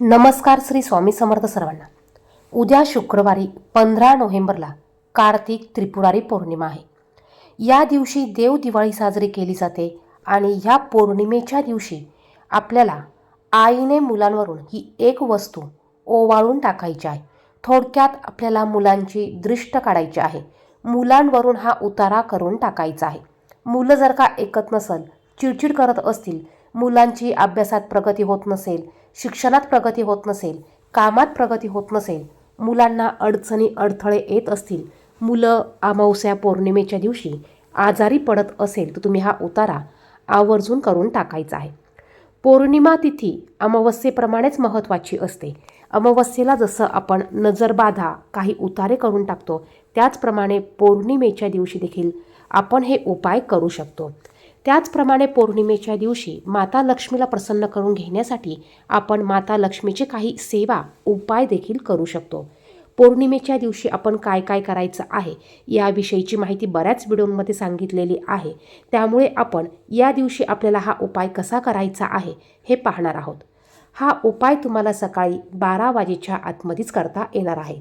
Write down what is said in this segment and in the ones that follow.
नमस्कार श्री स्वामी समर्थ सर्वांना. उद्या शुक्रवारी पंधरा नोव्हेंबरला कार्तिक त्रिपुरारी पौर्णिमा आहे. या दिवशी देव दिवाळी साजरी केली जाते आणि ह्या पौर्णिमेच्या दिवशी आपल्याला आईने मुलांवरून ही एक वस्तू ओवाळून टाकायची आहे. थोडक्यात आपल्याला मुलांची दृष्ट काढायची आहे. मुलांवरून हा उतारा करून टाकायचा आहे. मुलं जर का ऐकत नसल चिडचिड करत असतील मुलांची अभ्यासात प्रगती होत नसेल शिक्षणात प्रगती होत नसेल कामात प्रगती होत नसेल मुलांना अडचणी अडथळे येत असतील मुलं अमावस्या पौर्णिमेच्या दिवशी आजारी पडत असेल तर तुम्ही हा उतारा आवर्जून करून टाकायचा आहे. पौर्णिमा तिथी अमावस्येप्रमाणेच महत्त्वाची असते. अमावस्येला जसं आपण नजरबाधा काही उतारे करून टाकतो त्याचप्रमाणे पौर्णिमेच्या दिवशी देखील आपण हे उपाय करू शकतो. त्याचप्रमाणे पौर्णिमेच्या दिवशी माता लक्ष्मीला प्रसन्न करून घेण्यासाठी आपण माता लक्ष्मीचे काही सेवा उपाय देखील करू शकतो. पौर्णिमेच्या दिवशी आपण काय काय करायचं आहे याविषयीची माहिती बऱ्याच व्हिडिओमध्ये सांगितलेली आहे. त्यामुळे आपण या दिवशी आपल्याला हा उपाय कसा करायचा आहे हे पाहणार आहोत. हा उपाय तुम्हाला सकाळी बारा वाजेच्या आतमध्येच करता येणार आहे.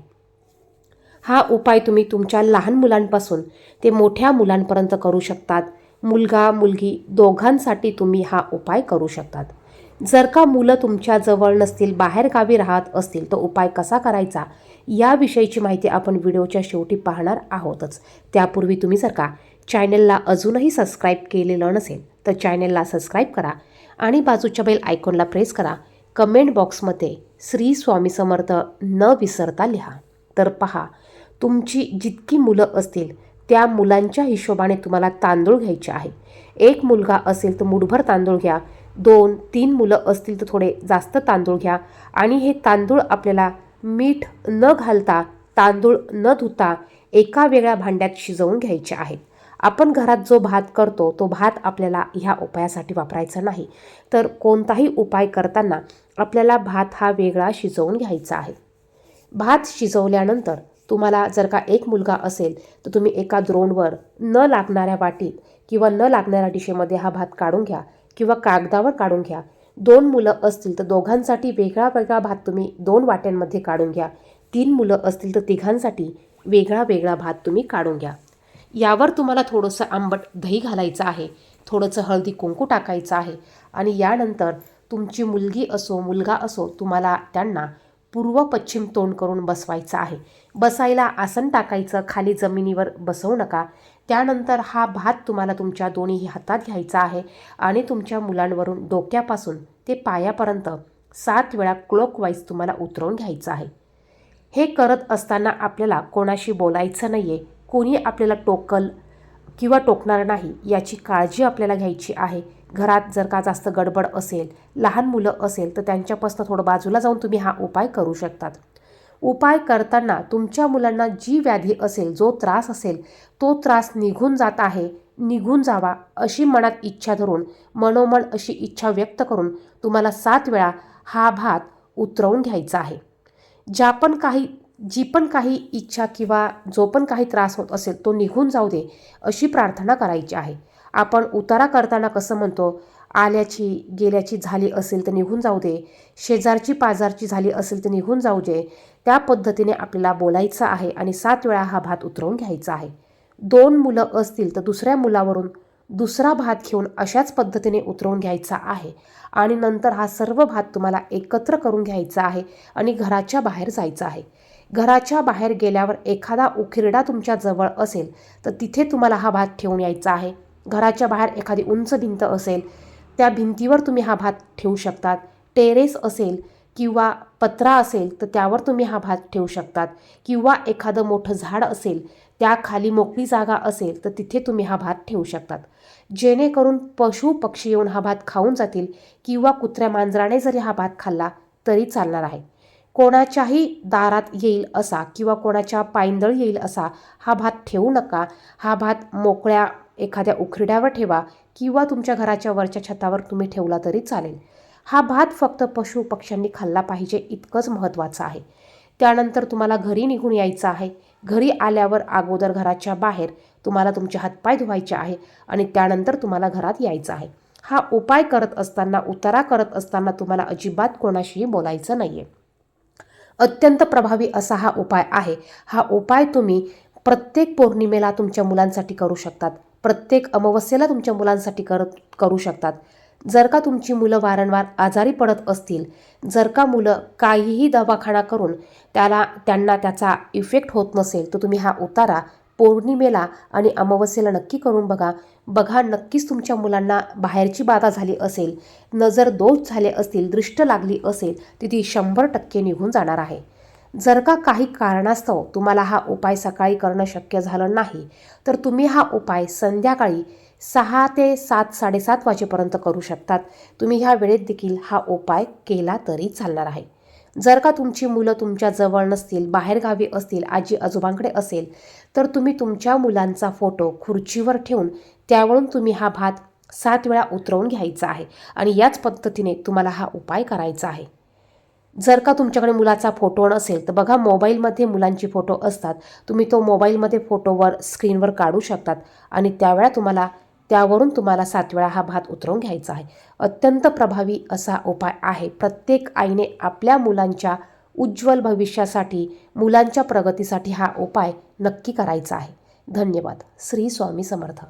हा उपाय तुम्ही तुमच्या लहान मुलांपासून ते मोठ्या मुलांपर्यंत करू शकतात. मुलगा मुलगी दोघांसाठी तुम्ही हा उपाय करू शकतात. जर का मुलं तुमच्या जवळ नसतील बाहेरगावी राहत असतील तर उपाय कसा करायचा? याविषयीची माहिती आपण व्हिडिओच्या शेवटी पाहणार आहोतच. त्यापूर्वी तुम्ही जर का चॅनलला अजूनही सबस्क्राईब केलेलं नसेल तर चॅनलला सबस्क्राईब करा आणि बाजूच्या बेल आयकॉनला प्रेस करा. कमेंट बॉक्समध्ये श्री स्वामी समर्थ न विसरता लिहा. तर पहा तुमची जितकी मुलं असतील त्या मुलांच्या हिशोबाने तुम्हाला तांदूळ घ्यायचे आहे. एक मुलगा असेल तर मुठभर तांदूळ घ्या. दोन तीन मुलं असतील तर थोडे जास्त तांदूळ घ्या. आणि हे तांदूळ आपल्याला मीठ न घालता तांदूळ न धुता एका वेगळ्या भांड्यात शिजवून घ्यायचे आहेत आपण घरात जो भात करतो तो भात आपल्याला ह्या उपायासाठी वापरायचा नाही. तर कोणताही उपाय करताना आपल्याला भात हा वेगळा शिजवून घ्यायचा आहे. भात शिजवल्यानंतर तुम्हाला जर का एक मुलगा असेल तर तुम्ही एका द्रोणवर न लागणाऱ्या वाटीत किंवा न लागणाऱ्या डिशेमध्ये हा भात काढून घ्या किंवा कागदावर काढून घ्या. दोन मुलं असतील तर दोघांसाठी वेगळा वेगळा भात तुम्ही दोन वाट्यांमध्ये काढून घ्या. तीन मुलं असतील तर तिघांसाठी वेगळा वेगळा भात तुम्ही काढून घ्या. यावर तुम्हाला थोडंसं आंबट दही घालायचं आहे थोडंसं हळदी कुंकू टाकायचं आहे आणि यानंतर तुमची मुलगी असो मुलगा असो तुम्हाला त्यांना पूर्व पश्चिम तोंड करून बसवायचं आहे. बसायला आसन टाकायचं खाली जमिनीवर बसवू नका. त्यानंतर हा भात तुम्हाला तुमच्या दोन्ही हातात घ्यायचा आहे आणि तुमच्या मुलांवरून डोक्यापासून ते पायापर्यंत सात वेळा क्लोकवाईज तुम्हाला उतरवून घ्यायचं आहे. हे करत असताना आपल्याला कोणाशी बोलायचं नाही आहे कोणी आपल्याला टोकल किंवा टोकणार नाही याची काळजी आपल्याला घ्यायची आहे. घरात जर का जास्त गडबड असेल लहान मुलं असेल तर त्यांच्यापासून थोडं बाजूला जाऊन तुम्ही हा उपाय करू शकतात. उपाय करताना तुमच्या मुलांना जी व्याधी असेल जो त्रास असेल तो त्रास निघून जात आहे निघून जावा अशी मनात इच्छा धरून मनोमन अशी इच्छा व्यक्त करून तुम्हाला सात वेळा हा भात उतरवून घ्यायचा आहे. ज्या पण काही जी पण काही इच्छा किंवा जो पण काही त्रास होत असेल तो निघून जाऊ दे अशी प्रार्थना करायची आहे. आपण उतारा करताना कसं म्हणतो आल्याची गेल्याची झाली असेल तर निघून जाऊ दे शेजारची पाजारची झाली असेल तर निघून जाऊ दे त्या पद्धतीने आपल्याला बोलायचं आहे आणि सात वेळा हा भात उतरवून घ्यायचा आहे. दोन मुलं असतील तर दुसऱ्या मुलावरून दुसरा भात घेऊन अशाच पद्धतीने उतरवून घ्यायचा आहे आणि नंतर हा सर्व भात तुम्हाला एकत्र करून घ्यायचा आहे आणि घराच्या बाहेर जायचं आहे. घराच्या बाहेर गेल्यावर एखादा उकिरडा तुमच्या जवळ असेल तर तिथे तुम्हाला हा भात ठेवून यायचा आहे. घराच्या बाहेर एखादी उंच भिंत असेल त्या भिंतीवर तुम्ही हा भात ठेवू शकतात. टेरेस असेल किंवा पत्रा असेल तर त्यावर तुम्ही हा भात ठेवू शकतात. किंवा एखादं मोठं झाड असेल त्या खाली मोकळी जागा असेल तर तिथे तुम्ही हा भात ठेवू शकतात. जेणेकरून पशु पक्षी येऊन हा भात खाऊन जातील किंवा कुत्र्या मांजराने जरी हा भात खाल्ला तरी चालणार आहे. कोणाच्याही दारात येईल असा किंवा कोणाच्या पायंदळ येईल असा हा भात ठेवू नका. हा भात मोकळ्या एखाद्या उखरड्यावर ठेवा किंवा तुमच्या घराच्या वरच्या छतावर तुम्ही ठेवला तरी चालेल. हा भात फक्त पशु पक्ष्यांनी खाल्ला पाहिजे इतकंच महत्त्वाचं आहे. त्यानंतर तुम्हाला घरी निघून यायचं आहे. घरी आल्यावर अगोदर घराच्या बाहेर तुम्हाला तुमचे हातपाय धुवायचे आहे आणि त्यानंतर तुम्हाला घरात यायचं आहे. हा उपाय करत असताना उतारा करत असताना तुम्हाला अजिबात कोणाशीही बोलायचं नाही आहे अत्यंत प्रभावी असा हा उपाय आहे. हा उपाय तुम्ही प्रत्येक पौर्णिमेला तुमच्या मुलांसाठी करू शकतात. प्रत्येक अमावस्येला तुमच्या मुलांसाठी करत करू शकतात. जर का तुमची मुलं वारंवार आजारी पडत असतील जर का मुलं काहीही दवाखाना करून त्याला त्यांना त्याचा इफेक्ट होत नसेल तर तुम्ही हा उतारा पौर्णिमेला आणि अमावस्येला नक्की करून बघा. बघा नक्कीच तुमच्या मुलांना बाहेरची बाधा झाली असेल नजर दोष झाले असतील दृष्ट लागली असेल तर ती शंभर टक्के निघून जाणार आहे. जर का काही कारणास्तव तुम्हाला हा उपाय सकाळी करणं शक्य झालं नाही तर तुम्ही हा उपाय संध्याकाळी सहा ते सात साडेसात वाजेपर्यंत करू शकतात. तुम्ही ह्या वेळेत देखील हा उपाय केला तरी चालणार आहे. जर का तुमची मुलं तुमच्या जवळ नसतील बाहेरगावी असतील आजी आजोबांकडे असेल तर तुम्ही तुमच्या मुलांचा फोटो खुर्चीवर ठेवून त्यावरून तुम्ही हा भात सात वेळा उतरवून घ्यायचा आहे आणि याच पद्धतीने तुम्हाला हा उपाय करायचा आहे. जर का तुमच्याकडे मुलाचा फोटो नसेल तर बघा मोबाईलमध्ये मुलांची फोटो असतात. तुम्ही तो मोबाईलमध्ये फोटोवर स्क्रीनवर काढू शकतात आणि त्यावेळा तुम्हाला त्यावरून तुम्हाला सात वेळा हा भात उतरवून घ्यायचा आहे. अत्यंत प्रभावी असा उपाय आहे. प्रत्येक आईने आपल्या मुलांच्या उज्ज्वल भविष्यासाठी मुलांच्या प्रगतीसाठी हा उपाय नक्की करायचा आहे. धन्यवाद. श्री स्वामी समर्थ.